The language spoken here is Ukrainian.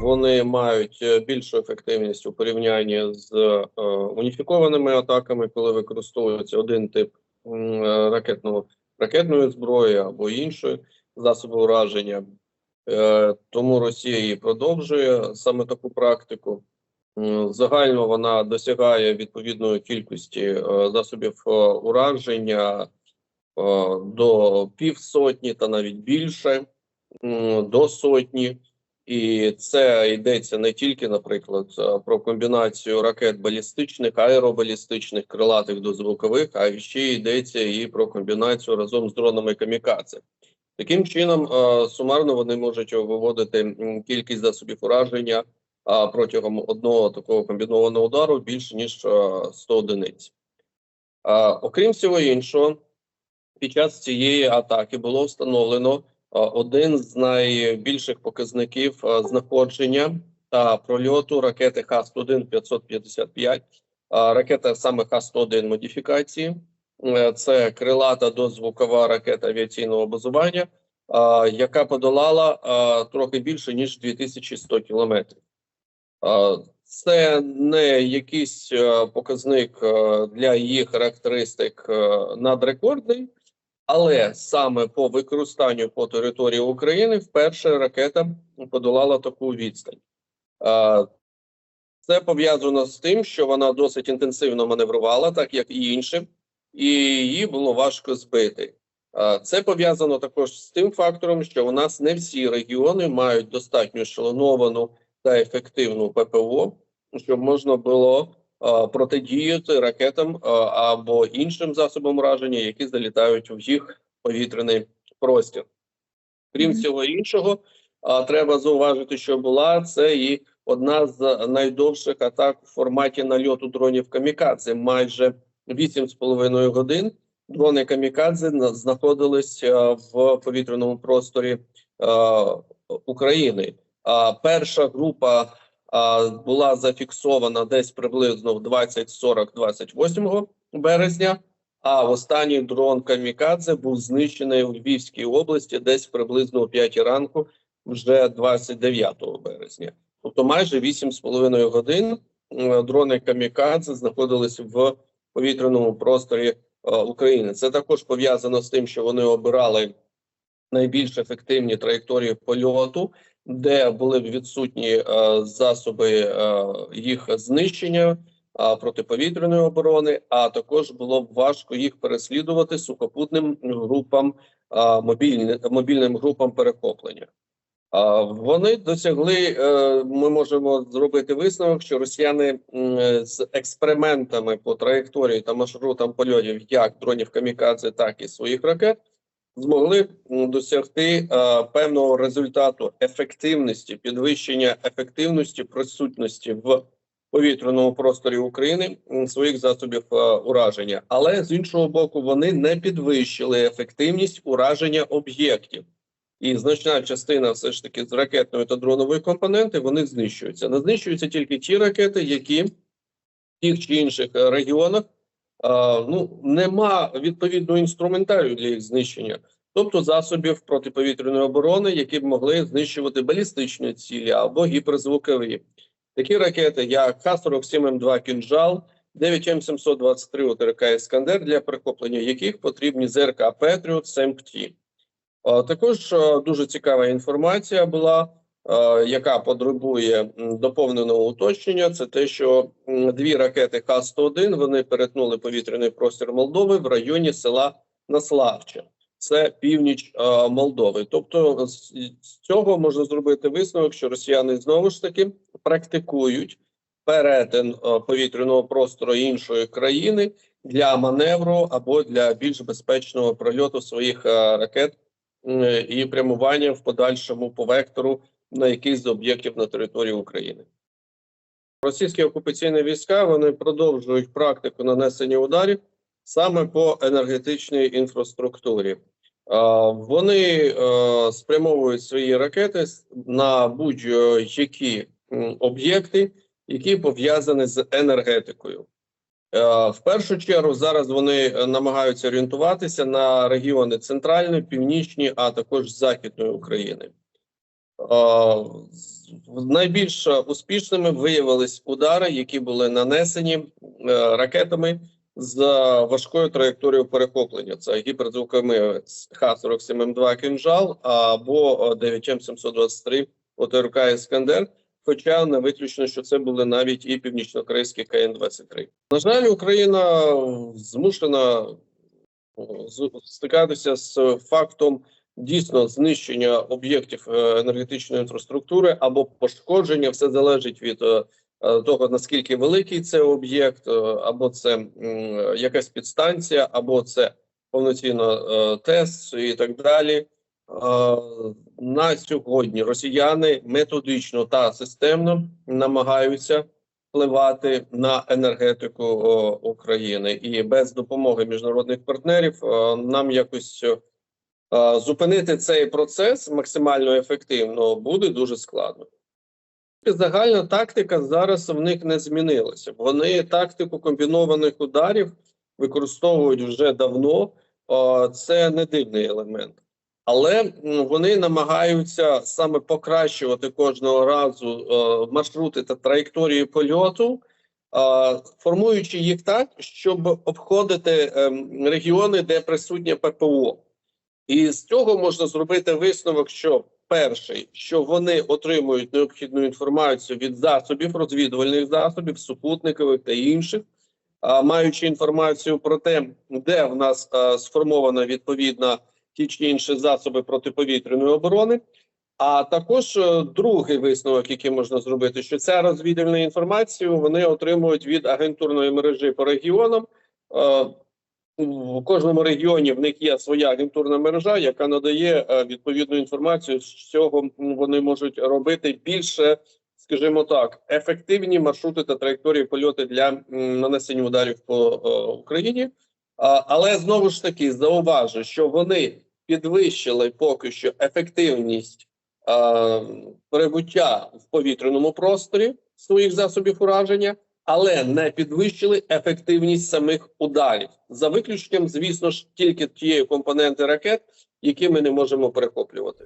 Вони мають е, більшу ефективність у порівнянні з е, уніфікованими атаками, коли використовується один тип е, ракетного ракетної зброї або іншої засоби ураження. Тому Росія і продовжує саме таку практику. Загально вона досягає відповідної кількості засобів ураження до півсотні та навіть більше до сотні. І це йдеться не тільки, наприклад, е, про комбінацію ракет балістичних, аеробалістичних, крилатих до звукових, а ще йдеться і про комбінацію разом з дронами камікадзе. Таким чином, е, сумарно вони можуть виводити кількість засобів ураження протягом одного такого комбінованого удару більше ніж е, 100 одиниць. Окрім всього іншого, під час цієї атаки було встановлено один з найбільших показників знаходження та прольоту ракети Х-101 555, а, ракета саме Х-101 модифікації. Е, Це крилата дозвукова ракета авіаційного базування, яка подолала трохи більше ніж 2100 кілометрів. Це не якийсь е, показник е, для її характеристик е, надрекордний, але саме по використанню по території України вперше ракета подолала таку відстань. Це пов'язано з тим, що вона досить інтенсивно маневрувала, так як і інші, і її було важко збити. Це пов'язано також з тим фактором, що у нас не всі регіони мають достатньо шалоновану та ефективну ППО, щоб можна було протидіяти ракетам або іншим засобам ураження, які залітають в їх повітряний простір. Крім всього іншого, треба зауважити, що була це і одна з найдовших атак в форматі нальоту дронів камікадзе. Майже 8,5 годин дрони камікадзе на- знаходились в повітряному просторі України. А, перша група була зафіксована десь приблизно в 20-40-28 березня. А останній дрон Камікадзе був знищений у Львівській області десь приблизно о 5 ранку, вже 29 березня. Тобто майже 8,5 годин е, дрони Камікадзе знаходились в повітряному просторі е, України. Це також пов'язано з тим, що вони обирали найбільш ефективні траєкторії польоту, де були б відсутні е, засоби е, їх знищення протиповітряної оборони, а також було б важко їх переслідувати сухопутним групам мобільним групам перехоплення. Вони досягли. е, Ми можемо зробити висновок, що росіяни з експериментами по траєкторії та маршрутам польотів як дронів камікадзе, так і своїх ракет змогли досягти е, певного результату ефективності, підвищення ефективності присутності в повітряному просторі України своїх засобів е, ураження, але з іншого боку, вони не підвищили ефективність ураження об'єктів. І значна частина, все ж таки, з ракетної та дронової компоненти вони знищуються. Не знищуються тільки ті ракети, які в тих чи інших е, регіонах ну нема відповідного інструментарію для їх знищення, тобто засобів протиповітряної оборони, які б могли знищувати балістичні цілі або гіперзвукові. Такі ракети, як Х-47М2 «Кінжал», 9М723 ОТРК «Іскандер», для перехоплення яких потрібні ЗРК «Петріот», «Семпті». Також дуже цікава інформація була, яка потребує доповненого уточнення. Це те, що дві ракети Х-101 вони перетнули повітряний простір Молдови в районі села Наславче. Це північ а, Молдови. Тобто, з цього можна зробити висновок, що росіяни знову ж таки практикують перетин а, повітряного простору іншої країни для маневру або для більш безпечного прольоту своїх а, ракет м, і прямування в подальшому по вектору на якийсь з об'єктів на території України. Російські окупаційні війська вони продовжують практику нанесення ударів саме по енергетичній інфраструктурі. Вони е, спрямовують свої ракети на будь-які об'єкти, які пов'язані з енергетикою. Е, В першу чергу зараз вони намагаються орієнтуватися на регіони центральної, північні, а також західної України. Найбільш успішними виявились удари, які були нанесені е, ракетами з важкою траєкторією перехоплення. Це гіперзвуковими Х-47М2 «Кинжал» або 9М723 ОТРК «Іскандер». Хоча не виключно, що це були навіть і північнокорейські КН-23. На жаль, Україна змушена стикатися з фактом дійсно знищення об'єктів е, енергетичної інфраструктури або пошкодження. Все залежить від е, того наскільки великий це об'єкт, е, або це якась підстанція, або це повноцінно ТЕС і так далі. На сьогодні росіяни методично та системно намагаються впливати на енергетику України, і без допомоги міжнародних партнерів нам якось зупинити цей процес максимально ефективно буде дуже складно. Загальна тактика зараз в них не змінилася. Вони тактику комбінованих ударів використовують вже давно. Це не дивний елемент. Але вони намагаються саме покращувати кожного разу е, маршрути та траєкторії польоту, е, формуючи їх так, щоб обходити ем, регіони, де присутнє ППО. І з цього можна зробити висновок, що перший, що вони отримують необхідну інформацію від засобів, розвідувальних засобів, супутникових та інших, а, маючи інформацію про те, де в нас сформована відповідна ті чи інші засоби протиповітряної оборони. А також е, другий висновок, який можна зробити, що ця розвідувальна інформацію вони отримують від агентурної мережі по регіонам. В кожному регіоні в них є своя агентурна мережа, яка надає е, відповідну інформацію. З цього м, вони можуть робити більше, скажімо так, ефективні маршрути та траєкторії польоту для нанесення ударів по е, Україні. Але знову ж таки зауважу, що вони підвищили поки що ефективність е, перебуття в повітряному просторі своїх засобів ураження але не підвищили ефективність самих ударів за виключенням, звісно ж, тільки тієї компоненти ракет, які ми не можемо перехоплювати.